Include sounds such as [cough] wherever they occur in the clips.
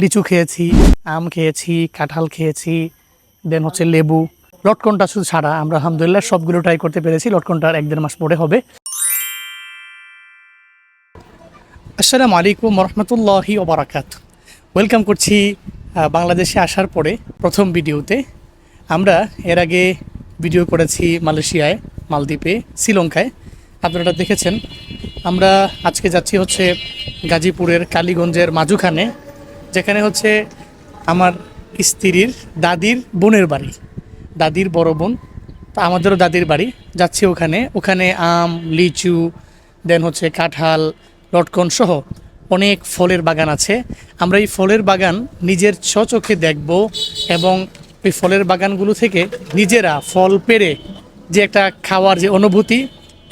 লিচু খেয়েছি, আম খেয়েছি, কাঁঠাল খেয়েছি দেন হচ্ছে লেবু। লটকনটা শুধু ছাড়া আমরা আলহামদুলিল্লাহ সবগুলো ট্রাই করতে পেরেছি, লটকনটার এক দেড় মাস পরে হবে। আসসালামু আলাইকুম রহমতুল্লাহি ওবরাকাত। ওয়েলকাম করছি বাংলাদেশে আসার পরে প্রথম ভিডিওতে। আমরা এর আগে ভিডিও করেছি মালয়েশিয়ায়, মালদ্বীপে, শ্রীলঙ্কায়। আপনারা দেখেছেন, আমরা আজকে যাচ্ছি হচ্ছে গাজীপুরের কালীগঞ্জের মাঝুখানে যেখানে হচ্ছে আমার স্ত্রীর দাদির বোনের বাড়ি, দাদির বড় বোন। তা আমাদেরও দাদির বাড়ি, যাচ্ছি ওখানে। ওখানে আম, লিচু, দেন হচ্ছে কাঁঠাল, লটকন সহ অনেক ফলের বাগান আছে। আমরা এই ফলের বাগান নিজের স্বচোখে দেখব এবং ওই ফলের বাগানগুলো থেকে নিজেরা ফল পেরে যে একটা খাওয়ার যে অনুভূতি,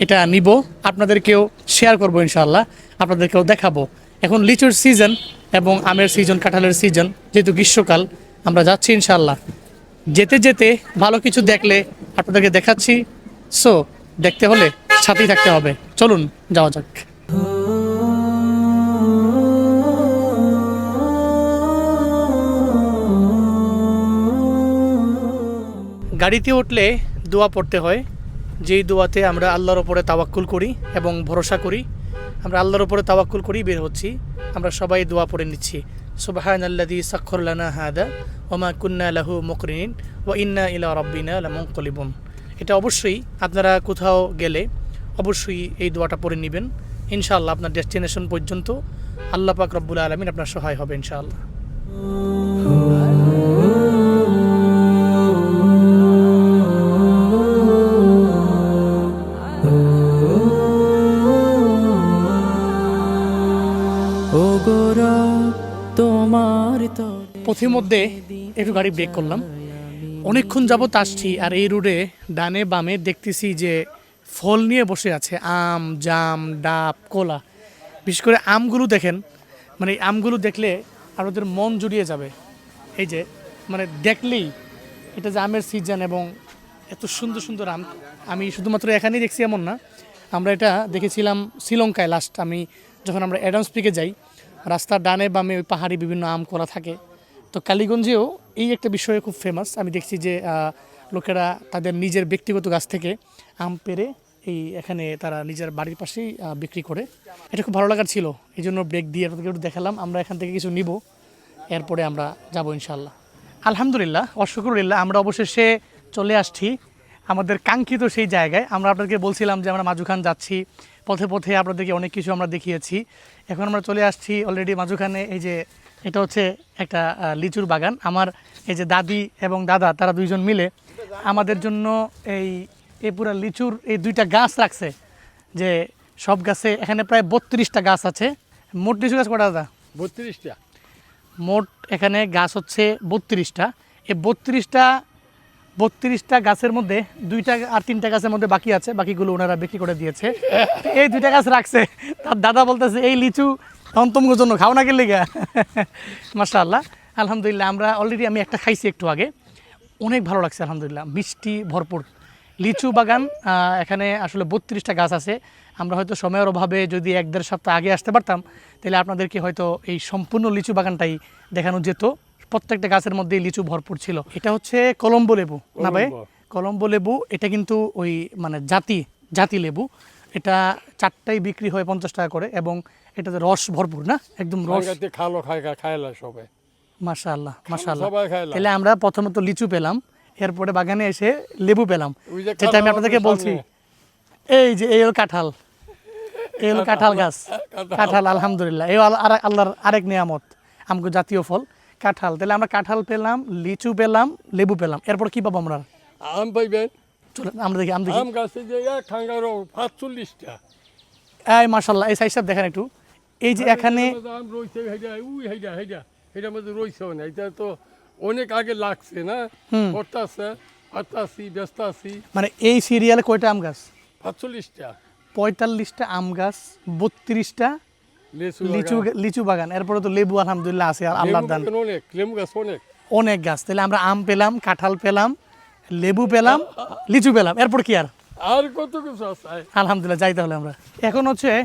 এটা নিব। আপনাদেরকেও শেয়ার করব ইনশাল্লাহ আপনাদেরকেও দেখাবো। এখন লিচুর সিজন এবং আমের সিজন কাঁঠালের সিজন যেহেতু গ্রীষ্মকাল, আমরা যাচ্ছি ইনশাল্লাহ যেতে যেতে ভালো কিছু দেখলে আপনাদেরকে দেখাচ্ছি। সো দেখতে হলে সাথেই থাকতে হবে। চলুন, যাওয়া যাক। গাড়িতে উঠলে দোয়া পড়তে হয়। যেই দোয়াতে আমরা আল্লাহর ওপরে তাওয়াক্কুল করি এবং ভরসা করি। আমরা আল্লাহর ওপরে তাওয়াক্কুল করেই বের হচ্ছি। আমরা সবাই দোয়া পড়ে নিচ্ছি। সুবাহান সাক্ষর লানা হাদা ওমা কুন্না লাহু মকরিন ও ইন্না ইলা রব্বিনা লামঙ্কলিবুন এটা অবশ্যই আপনারা কোথাও গেলে অবশ্যই এই দোয়াটা পড়ে নেবেন। ইনশাআল্লাহ আপনার ডেস্টিনেশন পর্যন্ত আল্লাহ পাক রব্বুল আলমিন আপনার সহায় হবে ইনশাআল্লাহ। ও তোমার একটু গাড়ি ব্রেক করলাম। অনেকক্ষণ যাবত আসছি আর এই রোডে ডানে বামে দেখতেছি যে ফল নিয়ে বসে আছে, আম, জাম, ডাব, কলা। বিশেষ করে আমগুলো দেখেন মানে এই আমগুলো দেখলে আর ওদের মন জুড়িয়ে যাবে। এই যে মানে দেখলেই এটা যে আমের সিজন এবং এত সুন্দর সুন্দর আম, আমি শুধুমাত্র এখানেই দেখছি এমন না। আমরা এটা দেখেছিলাম শ্রীলঙ্কায় লাস্ট আমি যখন আমরা অ্যাডামস পিকে যাই রাস্তার ডানে বামে ওই পাহাড়ি বিভিন্ন আম করা থাকে। তো কালীগঞ্জেও এই একটা বিষয়ে খুব ফেমাস আমি দেখছি যে লোকেরা তাদের নিজের ব্যক্তিগত গাছ থেকে আম পেরে এই এখানে তারা নিজের বাড়ির পাশেই বিক্রি করে। এটা খুব ভালো লাগার ছিল। এই জন্য ব্রেক দিয়ে আপনাদেরকে একটু দেখালাম। আমরা এখান থেকে কিছু নিব। এরপরে আমরা যাব ইনশাল্লাহ আলহামদুলিল্লাহ, অশকুরুলিল্লাহ, আমরা অবশেষে চলে আসছি আমাদের কাঙ্ক্ষিত সেই জায়গায়। আমরা আপনাদেরকে বলছিলাম যে আমরা মাজুখান যাচ্ছি। পথে পথে আপনাদেরকে অনেক কিছু আমরা দেখিয়েছি। এখন আমরা চলে আসছি অলরেডি মাঝখানে এই যে এটা হচ্ছে একটা লিচুর বাগান। আমার এই যে দাদি এবং দাদা তারা দুইজন মিলে আমাদের জন্য এই এই পুরা লিচুর এই দুইটা গাছ রাখছে। যে সব গাছে এখানে প্রায় বত্রিশটা গাছ আছে। মোট লিচু গাছ কটা দাদা? বত্রিশটা। মোট এখানে গাছ হচ্ছে বত্রিশটা। এই বত্রিশটা বত্রিশটা গাছের মধ্যে দুইটা আর তিনটা গাছের মধ্যে বাকি আছে, বাকিগুলো ওনারা বিক্রি করে দিয়েছে। এই দুইটা গাছ রাখছে। তার দাদা বলতেছে, এই লিচু অন্তমগর জন্য খাও না গেলে গা মাশাআল্লাহ। আলহামদুলিল্লাহ, আমরা অলরেডি আমি একটা খাইছি একটু আগে। অনেক ভালো লাগছে, আলহামদুলিল্লাহ। মিষ্টি ভরপুর। লিচু বাগান এখানে আসলে বত্রিশটা গাছ আছে। আমরা হয়তো সময়ের অভাবে যদি এক দেড় সপ্তাহ আগে আসতে পারতাম, তাহলে আপনাদেরকে হয়তো এই সম্পূর্ণ লিচু বাগানটাই দেখানো যেত। প্রত্যেকটা গাছের মধ্যে লিচু ভরপুর ছিল। এটা হচ্ছে কলম্বো লেবু। না ভাই? কলম্বো। লেবু এটা কিন্তু ওই মানে জাতি জাতি লেবু। এটা চারটাই বিক্রি হয় পঞ্চাশ টাকা করে এবং এটাতে রস ভরপুর না? একদম রস। খালো খাই খাইলা সবাই। মাশাআল্লাহ মাশাআল্লাহ। তাহলে আমরা প্রথমত লিচু পেলাম এরপরে বাগানে এসে লেবু পেলাম। যেটা আমি আপনাদেরকে বলছি। এই যে এই হলো কাঁঠাল। এই হলো কাঁঠাল। গাছ। কাঁঠাল। আলহামদুলিল্লাহ। এই আল্লাহর আরেক নিয়ামত আমগো জাতীয় ফল। কাঁঠাল। তাহলে আমরা কাঁঠাল পেলাম লিচু পেলাম লেবু পেলাম। এরপর কি পাবো আমরা? আম পাইবেন চলে আমরা দেখি আম দেখি। আম গাছে যে ঠাঙ্গারও পাঁচচল্লিশটা এই মাশাল্লাহ এই সাইজ দেখেন একটু। এই যে এখানে আম রয়েছে হেডা উই হেডা হেডা হেটার মধ্যে রয়েছে না এটা তো অনেক আগে লাগছে না? করতে আছে আটতাছি ব্যস্ত আছি মানে এই সিরিয়ালে কয়টা আম গাছ? পাঁচচল্লিশটা পঁয়তাল্লিশটা আম গাছ বত্রিশটা লেচু লিচু বাগান। এরপরে তো লেবু আলহামদুলিল্লাহ আছে আর আল্লাহর দান। অনেক? লেবু গাছ অনেক। অনেক গাছ। তাহলে আমরা আম পেলাম কাঁঠাল পেলাম লেবু পেলাম লিচু পেলাম। এরপর কি আর? আর কত কিছু আছে? আলহামদুলিল্লাহ যাই তাহলে আমরা। এখন হচ্ছে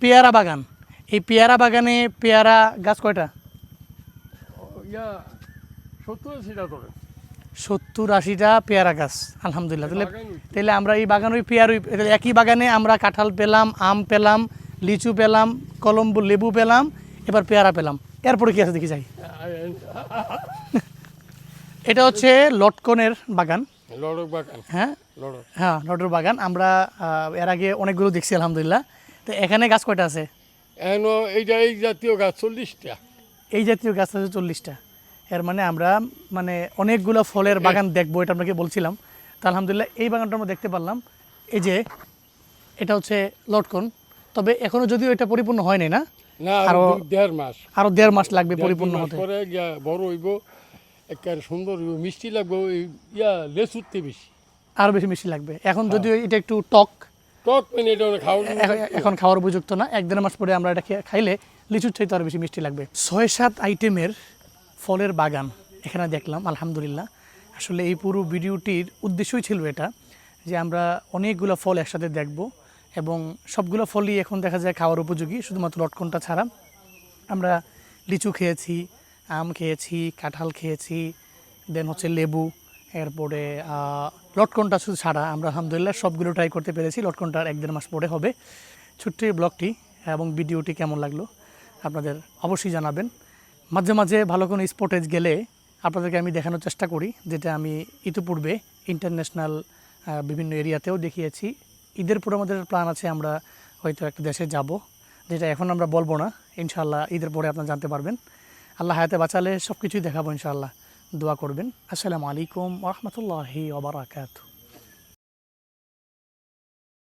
পেয়ারা বাগান। এই পেয়ারা বাগানে পেয়ারা গাছ কয়টা? সত্তর আশিটা সত্তর আশিটা পেয়ারা গাছ। আলহামদুলিল্লাহ। তাহলে তাহলে আমরা এই বাগান ওই পেয়ার ওই- একই বাগানে আমরা কাঁঠাল পেলাম আম পেলাম লিচু পেলাম কলম্বু লেবু পেলাম এবার পেয়ারা পেলাম। এরপরে কি আছে দেখি যাই। [laughs] এটা হচ্ছে লটকনের বাগান। লড়ক বাগান। হ্যাঁ? হ্যাঁ লটর বাগান। আমরা এর আগে অনেকগুলো দেখছি আলহামদুলিল্লাহ। তো এখানে গাছ কয়টা আছে? এইটা এই জাতীয় গাছ চল্লিশটা। এই জাতীয় গাছ আছে চল্লিশটা। এর মানে আমরা মানে অনেকগুলো ফলের বাগান দেখব এটা আপনাকে বলছিলাম। তো আলহামদুলিল্লাহ এই বাগানটা আমরা দেখতে পারলাম। এই যে এটা হচ্ছে লটকন। তবে এখনও যদিও এটা পরিপূর্ণ হয়নি না না আরও দেড় মাস। আরও দেড় মাস লাগবে পরিপূর্ণ হতে। পরে বড় হইব একেবারে সুন্দর মিষ্টি লাগবে ইয়া লেচুরতে বেশি। আরও বেশি মিষ্টি লাগবে। এখন যদিও এটা একটু টক টক মানে এটা খাওয়ার এখন- খাওয়ার উপযুক্ত না। এক দেড় মাস পরে আমরা এটা খাইলে লিচুর চাইতে আরও বেশি মিষ্টি লাগবে। ছয় সাত আইটেমের ফলের বাগান এখানে দেখলাম আলহামদুলিল্লাহ। আসলে এই পুরো ভিডিওটির উদ্দেশ্যই ছিল এটা যে আমরা অনেকগুলো ফল একসাথে দেখব। এবং সবগুলো ফলই এখন দেখা যায় খাওয়ার উপযোগী, শুধুমাত্র লটকনটা ছাড়া। আমরা লিচু খেয়েছি, আম খেয়েছি, কাঁঠাল খেয়েছি, দেন হচ্ছে লেবু, এরপরে লটকনটা শুধু ছাড়া। আমরা আলহামদুলিল্লাহ সবগুলো ট্রাই করতে পেরেছি, লটকনটার এক দেড় মাস পরে হবে। ছোট্ট ব্লগটি এবং ভিডিওটি কেমন লাগল আপনাদের অবশ্যই জানাবেন। মাঝে মাঝে ভালো কোনো স্পটেজ গেলে আপনাদেরকে আমি দেখানোর চেষ্টা করি, যেটা আমি ইতিপূর্বে ইন্টারন্যাশনাল বিভিন্ন এরিয়াতেও দেখিয়েছি। ঈদের পরে আমাদের প্ল্যান আছে আমরা হয়তো একটা দেশে যাব, যেটা এখন আমরা বলব না। ইনশাল্লাহ ঈদের পরে আপনারা জানতে পারবেন। আল্লাহ হায়াতে বাঁচালে সব কিছুই দেখাবো ইনশাল্লাহ দোয়া করবেন। আসসালামু আলাইকুম রহমতুল্লাহি ওবরাকাতু